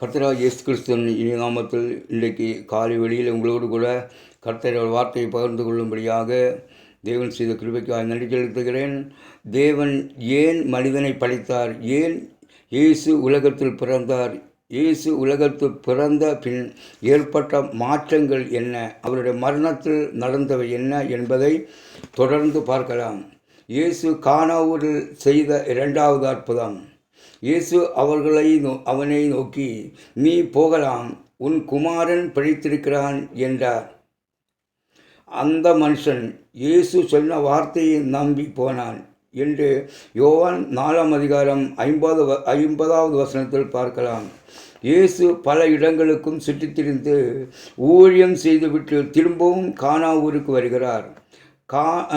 கர்த்தராக இயேசு கிறிஸ்துவின் இனி நாமத்தில் இன்றைக்கு காலை வெளியில் உங்களோடு கூட கர்த்தரோட வார்த்தையை பகிர்ந்து கொள்ளும்படியாக தேவன் செய்த கிருபைக்காக நன்றி செலுத்துகிறேன். தேவன் ஏன் மனிதனை படைத்தார் ஏன் இயேசு உலகத்தில் பிறந்தார்? இயேசு உலகத்தில் பிறந்த பின் ஏற்பட்ட மாற்றங்கள் என்ன? அவருடைய மரணத்தில் நடந்தவை என்ன என்பதை தொடர்ந்து பார்க்கலாம். இயேசு கானாவூரில் செய்த இரண்டாவது அற்புதம். இயேசு அவர்களை நோ- அவனை நோக்கி நீ போகலாம் உன் குமாரன் பிழைத்திருக்கிறான் என்றார். அந்த மனுஷன் இயேசு சொன்ன வார்த்தையை நம்பி போனான் என்று யோவான் நாலாம் அதிகாரம் ஐம்பது வ- ஐம்பதாவது வசனத்தில் பார்க்கலாம். இயேசு பல இடங்களுக்கும் சுற்றித்திரிந்து ஊழியம் செய்துவிட்டு திரும்பவும் கானா ஊருக்கு வருகிறார். கா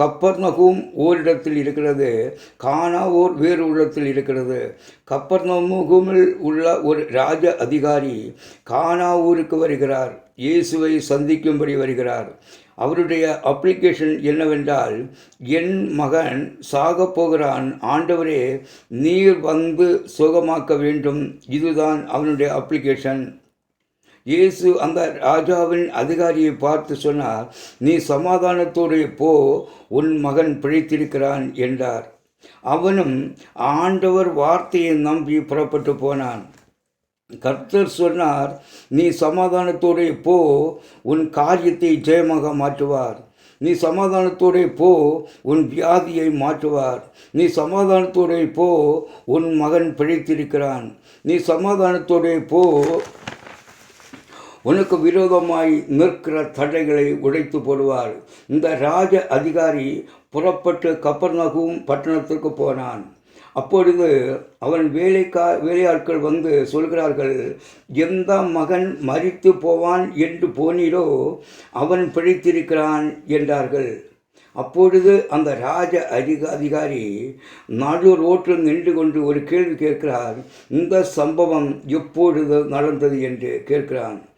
கப்பர்நகும் ஓரிடத்தில் இருக்கிறது. கானா ஓர் வேறு உள்ளத்தில் இருக்கிறது. கப்பர்நமுகுமில் உள்ள ஒரு ராஜ அதிகாரி கானா ஊருக்கு வருகிறார். இயேசுவை சந்திக்கும்படி வருகிறார். அவருடைய அப்ளிகேஷன் என்னவென்றால் என் மகன் சாகப் போகிறான். ஆண்டவரே நீர் வந்து சுகமாக்க வேண்டும். இதுதான் அவனுடைய அப்ளிகேஷன். இயேசு அந்த ராஜாவின் அதிகாரியை பார்த்து சொன்னார் நீ சமாதானத்தோடு போ உன் மகன் பிழைத்திருக்கிறான் என்றார். அவனும் ஆண்டவர் வார்த்தையை நம்பி புறப்பட்டு போனான். கர்த்தர் சொன்னார் நீ சமாதானத்தோடு போ உன் காரியத்தை ஜெயமாக மாற்றுவார். நீ சமாதானத்தோடு போ உன் வியாதியை மாற்றுவார். நீ சமாதானத்தோடு போ உன் மகன் பிழைத்திருக்கிறான். நீ சமாதானத்தோடு போ உனக்கு விரோதமாய் நிற்கிற தடைகளை உடைத்து போடுவார். இந்த ராஜ அதிகாரி புறப்பட்டு கப்பர்நகும் பட்டணத்திற்கு போனான். அப்பொழுது அவன் வேலைக்கா வேலையாட்கள் வந்து சொல்கிறார்கள் எந்த மகன் மறித்து போவான் என்று போனீரோ அவன் பிழைத்திருக்கிறான் என்றார்கள். அப்பொழுது அந்த ராஜ அதிக அதிகாரி நடு ரோட்டில் நின்று கொண்டு ஒரு கேள்வி கேட்கிறார் இந்த சம்பவம் எப்பொழுது நடந்தது? என்று கேட்கிறான்.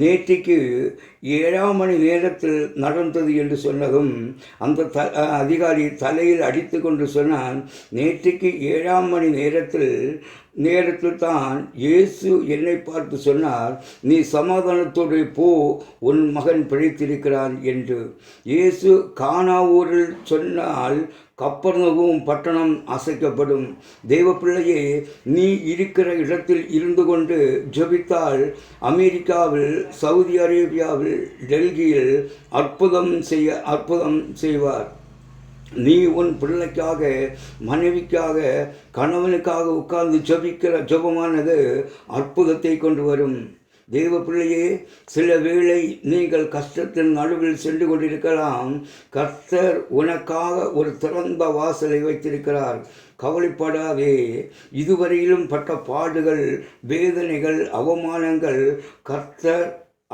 நேற்றைக்கு ஏழாம் மணி நேரத்தில் நடந்தது என்று சொன்னதும் அந்த த அதிகாரி தலையில் அடித்து கொண்டு சொன்னான் நேற்றைக்கு ஏழாம் மணி நேரத்தில் நேரத்தில் தான் இயேசு என்னை பார்த்து சொன்னார் நீ சமாதானத்தோடு போ உன் மகன் பிழைத்திருக்கிறான் என்று. இயேசு கானாவூரில் சொன்னால் கப்பர்னவும் பட்டணம் அசைக்கப்படும். தெய்வ பிள்ளையே நீ இருக்கிற இடத்தில் இருந்து கொண்டு ஜெபித்தால் அமெரிக்காவில் சவுதி அரேபியாவில் டெல்லியில் அற்புதம் செய்ய அற்புதம் செய்வார். நீ உன் பிள்ளைக்காக மனைவிக்காக கணவனுக்காக உட்கார்ந்து ஜபிக்கிற ஜபமானது அற்புதத்தை கொண்டு வரும். தெய்வ பிள்ளையே சில வேளை நீங்கள் கஷ்டத்தின் நடுவில் சென்று கொண்டிருக்கலாம். கர்த்தர் உனக்காக ஒரு திறந்த வாசலை வைத்திருக்கிறார். கவலைப்படாதே. இதுவரையிலும் பட்ட பாடுகள் வேதனைகள் அவமானங்கள் கர்த்தர்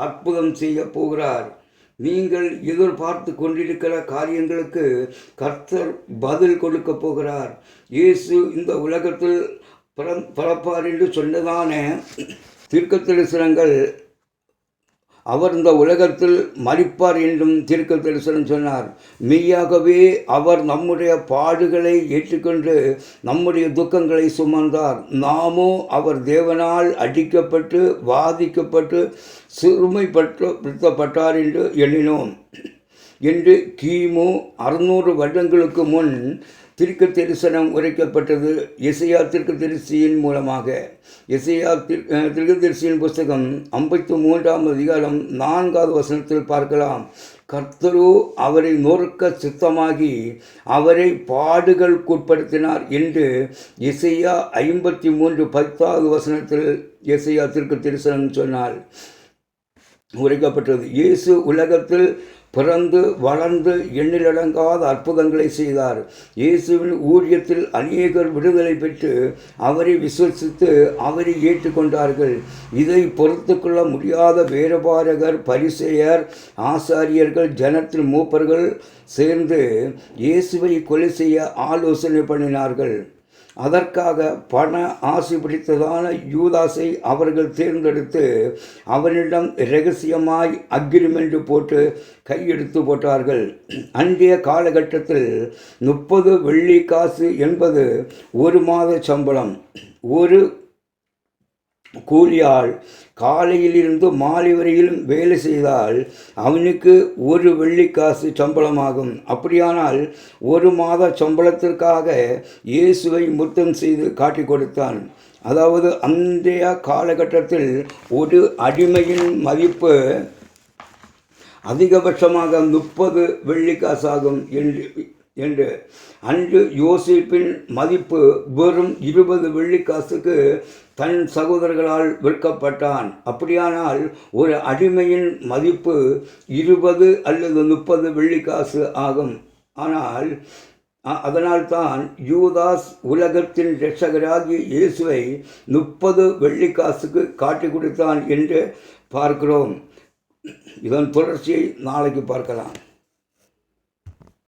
அற்புதம் செய்ய போகிறார். நீங்கள் எதிர்பார்த்து கொண்டிருக்கிற காரியங்களுக்கு கர்த்தர் பதில் கொடுக்க போகிறார். இயேசு இந்த உலகத்தில் பிறந் பிறப்பார் என்று சொன்னதான தீர்க்க தரிசனங்கள் அவர் இந்த உலகத்தில் மறிப்பார் என்றும் தீர்க்க தரிசனம் சொன்னார். மெய்யாகவே அவர் நம்முடைய பாடுகளை ஏற்றுக்கொண்டு நம்முடைய துக்கங்களை சுமந்தார். நாமோ அவர் தேவனால் அடிக்கப்பட்டு வாதிக்கப்பட்டு சிறுமைப்படுத்தப்பட்டார் என்று எண்ணினோம். என்று கிமு அறுநூறு வருடங்களுக்கு முன் திருக்கு தரிசனம் உரைக்கப்பட்டது இசையா திருக்கு தரிசியின் மூலமாக. இசையா திருக்கு தரிசியின் புஸ்தகம் ஐம்பத்தி மூன்றாம் அதிகாரம் நான்காவது வசனத்தில் பார்க்கலாம். கர்த்தரோ அவரை நொறுக்க சித்தமாகி அவரை பாடுகளுக்குட்படுத்தினார் என்று இசையா ஐம்பத்தி மூன்று பத்தாவது வசனத்தில் இசையா திருக்கு தரிசனம் சொன்னார் உரைக்கப்பட்டது. இயேசு உலகத்தில் பிறந்து வளர்ந்து எண்ணிலடங்காத அற்புதங்களை செய்தார். இயேசுவின் ஊழியத்தில் அநேகர் விடுதலை பெற்று அவரை விசுவசித்து அவரை ஏற்றுக்கொண்டார்கள். இதை பொறுத்து கொள்ள முடியாத வேறுபாரகர் பரிசெயர் ஆசாரியர்கள் ஜனத்தில் மூப்பர்கள் சேர்ந்து இயேசுவை கொலை செய்ய ஆலோசனை பண்ணினார்கள். அதற்காக பண ஆசை பிடித்ததான யூதாஸை அவர்கள் தேர்ந்தெடுத்து அவனிடம் இரகசியமாய் அக்ரிமெண்ட் போட்டு கையெடுத்து போட்டார்கள். அன்றைய காலகட்டத்தில் முப்பது வெள்ளி காசு என்பது ஒரு மாத சம்பளம். ஒரு கூலியாள் காலையிலிருந்து மாலை வரையிலும் வேலை செய்தால் அவனுக்கு ஒரு வெள்ளிக்காசு சம்பளமாகும். அப்படியானால் ஒரு மாத சம்பளத்திற்காக இயேசுவை முத்தம் செய்து காட்டி கொடுத்தான். அதாவது அன்றைய காலகட்டத்தில் ஒரு அடிமையின் மதிப்பு அதிகபட்சமாக முப்பது வெள்ளிக்காசாகும் என்று என்று. அன்று யோசிப்பின் மதிப்பு வெறும் இருபது வெள்ளிக்காசுக்கு தன் சகோதரர்களால் விற்கப்பட்டான். அப்படியானால் ஒரு அடிமையின் மதிப்பு இருபது அல்லது முப்பது வெள்ளிக்காசு ஆகும். ஆனால் அதனால்தான் யூதாஸ் உலகத்தின் இரட்சகராகிய இயேசுவை முப்பது வெள்ளிக்காசுக்கு காட்டி கொடுத்தான் என்று பார்க்கிறோம். இதன் தொடர்ச்சியை நாளைக்கு பார்க்கலாம்.